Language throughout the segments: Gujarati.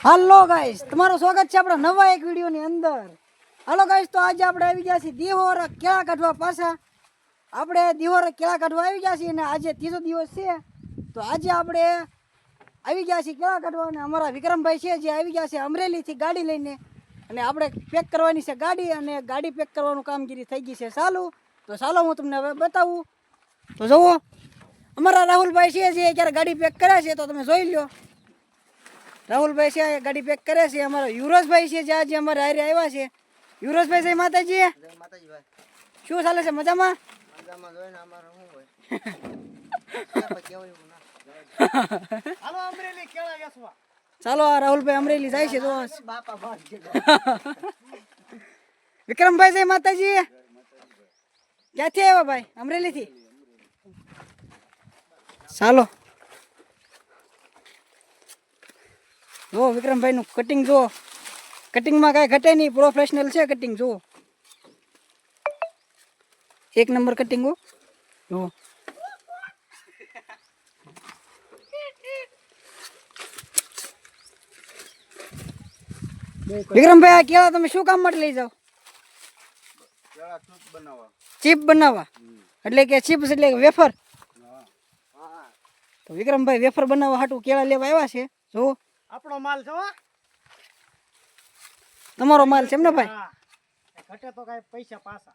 હાલો ગાઈસ તમારું સ્વાગત છે આપણા નવા એક વિડીયોની અંદર. હાલો ગાઈસ તો આજે આપણે આવી ગયા છીએ દિહોર કેળા કાઢવા પાછા. આપણે દિહોર કેળા કાઢવા આવી ગયા છીએ અને આજે ત્રીજો દિવસ છે. તો આજે આપણે આવી ગયા છીએ કેળા કાઢવા અને અમારા વિક્રમભાઈ છે જે આવી ગયા છે અમરેલીથી ગાડી લઈને. અને આપણે પેક કરવાની છે ગાડી અને ગાડી પેક કરવાનું કામગીરી થઈ ગઈ છે ચાલુ. તો ચાલો હું તમને હવે બતાવું. તો જુઓ, અમારા રાહુલભાઈ છે જે ક્યારે ગાડી પેક કરે છે તો તમે જોઈ લો રાહુલભાઈ છે ગાડી પેક કરે છે અમારા યુવરાજભાઈ છે જે આજે અમારે હારે આવ્યા છે. યુવરાજભાઈ જય માતાજી ભાઈ. શું ચાલે છે મજામાં? ચાલો આ રાહુલભાઈ અમરેલી જાય છે છે વિક્રમભાઈ છે માતાજી? ક્યાંથી આવ્યા ભાઈ? અમરેલીથી? ચાલો. જો વિક્રમભાઈ નું કટિંગ જો કટિંગમાં કાંઈ ઘટે નહીં પ્રોફેશનલ છે કટિંગ જો એક નંબર કટિંગ હો. જુઓ. વિક્રમભાઈ, આ કેળા તમે શું કામ માટે લઈ જાઓ? ચીપ બનાવવા. એટલે કે ચીપ્સ એટલે વેફર તો વિક્રમભાઈ વેફર બનાવવા હાટું કેળા લેવા આવ્યા છે. જો આપણો માલ છે તમારો માલ છે એમ ને ભાઈ? ઘટે તો કઈ પૈસા પાછા.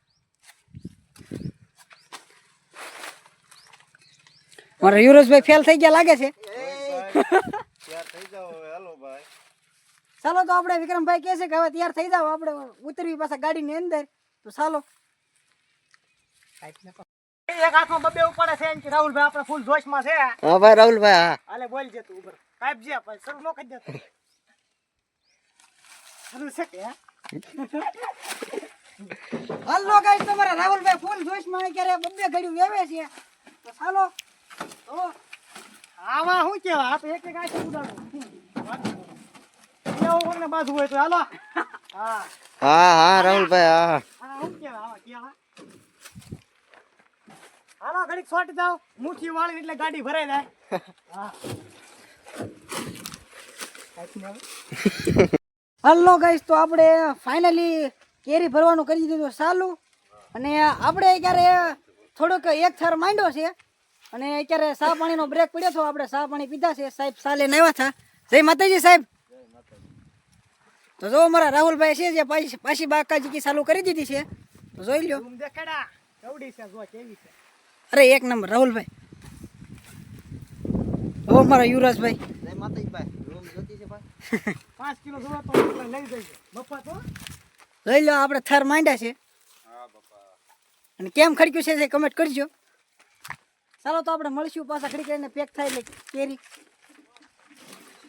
મારા યુરેશભાઈ ફેલ થઈ ગયા લાગે છે. ચાલો તો આપણે વિક્રમભાઈ કહે છે કે હવે તૈયાર થઈ જાવ આપણે ઉતરવી પાછા ગાડીની અંદર. તો ચાલો. એક હાથમાં બબે ઉપાડે છે એમ કે રાહુલભાઈ આપણે ફૂલ જોશમાં છે. હા ભાઈ રાહુલભાઈ હા. હાલે બોલ જે તું ઉપર કાપ જે ભાઈ શરૂ નો કરી દે તું. શરૂ છે કે હે? હાલો ગાઈસ તમારા રાહુલભાઈ ફૂલ જોશમાં ક્યારે બબ્બે ઘડી વેવે છે. તો ચાલો. તો આમાં શું કેવા આ તો એક એક આખી ઉડાડો. એવું ને બાજુ હોય તો હાલો. હા. હા હા રાહુલભાઈ હા હા. શું કેવા આવા કેવા હાલો ઘડીક છોટી જાવ મુઠ્ઠી વાળી એટલે ગાડી ભરાઈ જાય. હા. હાલો ગાઈસ તો આપણે ફાઇનલી કેરી ભરવાનું કરી દીધું સાલું અને આપણે ક્યારે થોડોક એક થર માંડ્યો છે. અને અત્યારે સા પાણીનો બ્રેક પડ્યો છો. આપણે સા પાણી પીધા છે. સાહેબ સાલે આવ્યા હતા. જય માતાજી સાહેબ. તો જો અમારા રાહુલભાઈ છે જે પાછી બાકાજી ચાલુ કરી દીધી છે. તો જોઈ છે. અરે એક નંબર. રાહુલભાઈ ઓ મારા યુવરાજભાઈ જય માતાજી ભાઈ રૂમ જોતી છે ભાઈ પાંચ કિલો જોવા તો યુવરાજભાઈ. લઈ લો, આપણે થર માંડ્યા છે. અને કેમ ખડક્યું છે કમેન્ટ કરજો. ચાલો તો આપણે મળીશું પાછા ખડી કરીને પેક થાય એટલે કેરી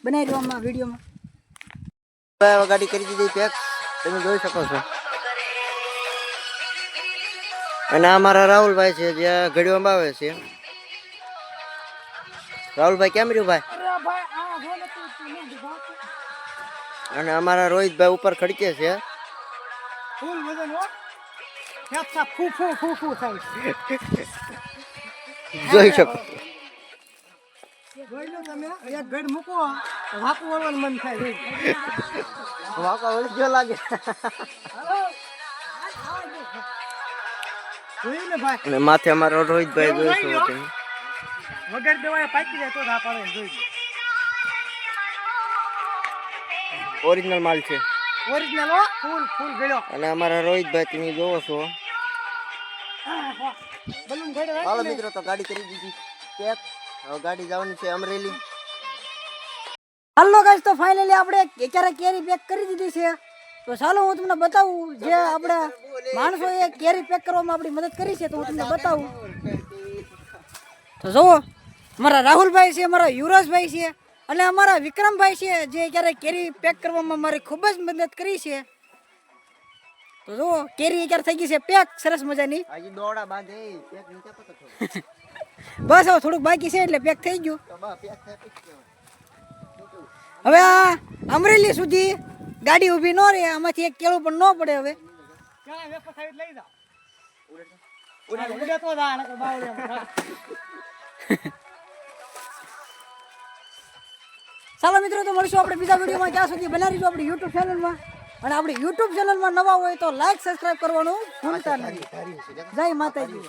બનાવી દો આમાં વિડીયોમાં. ગાડી કરી દીધી પેક તમે જોઈ શકો છો. અને આ મારા રાહુલભાઈ છે, જે ઘડીઓ આવે છે. રાહુલભાઈ કેમ રહ્યું ભાઈ? અને અમારા રોહિતભાઈ ઉપર ખડકે છે. જોઈ શકો. માથે અમારો રોહિતભાઈ જોઈ શકો તમે. વગર દવાએ પાકી જાય તો જ આ પાડે જોઈ ઓરિજિનલ માલ છે. ઓરિજિનલ હો ફૂલ ફૂલ ગળ્યો. અને અમારા રોહિતભાઈ તમે જોવો છો. બલૂન ઘડે હાલો મિત્રો તો ગાડી કરી દીધી. પેક હવે ગાડી જવાની છે અમરેલી. હાલો ગાઈસ તો ફાઇનલી આપણે ક્યારે કેરી પેક કરી દીધી છે. તો ચાલો હું તમને બતાવું જે આપણે માણસોએ કેરી પેક કરવામાં આપણી મદદ કરી છે તો હું તમને બતાવું. તો જુઓ. અમારા રાહુલભાઈ છે અમારા યુવરાજભાઈ છે અને અમારા વિક્રમભાઈ છે જે ક્યારે કેરી પેક કરવામાં મારી ખૂબ જ મદદ કરી છે. તો જુઓ કેરી ક્યારે થઈ ગઈ છે પેક સરસ મજાની. બસ હવે થોડુંક બાકી છે એટલે પેક થઈ ગયું. હવે આ અમરેલી સુધી ગાડી ઊભી ન રહે આમાંથી એક કેળું પણ ન પડે હવે. લઈ જાઓ? ચાલો મિત્રો તો મળશું આપણે બીજા વિડીયોમાં. ત્યાં સુધી બનાવી રહીશું આપણી યુટ્યુબ ચેનલમાં અને આપણી યુટ્યુબ ચેનલમાં નવા હોય તો લાઈક સબસ્ક્રાઇબ કરવાનું ભૂલતા નહીં. જય માતાજી.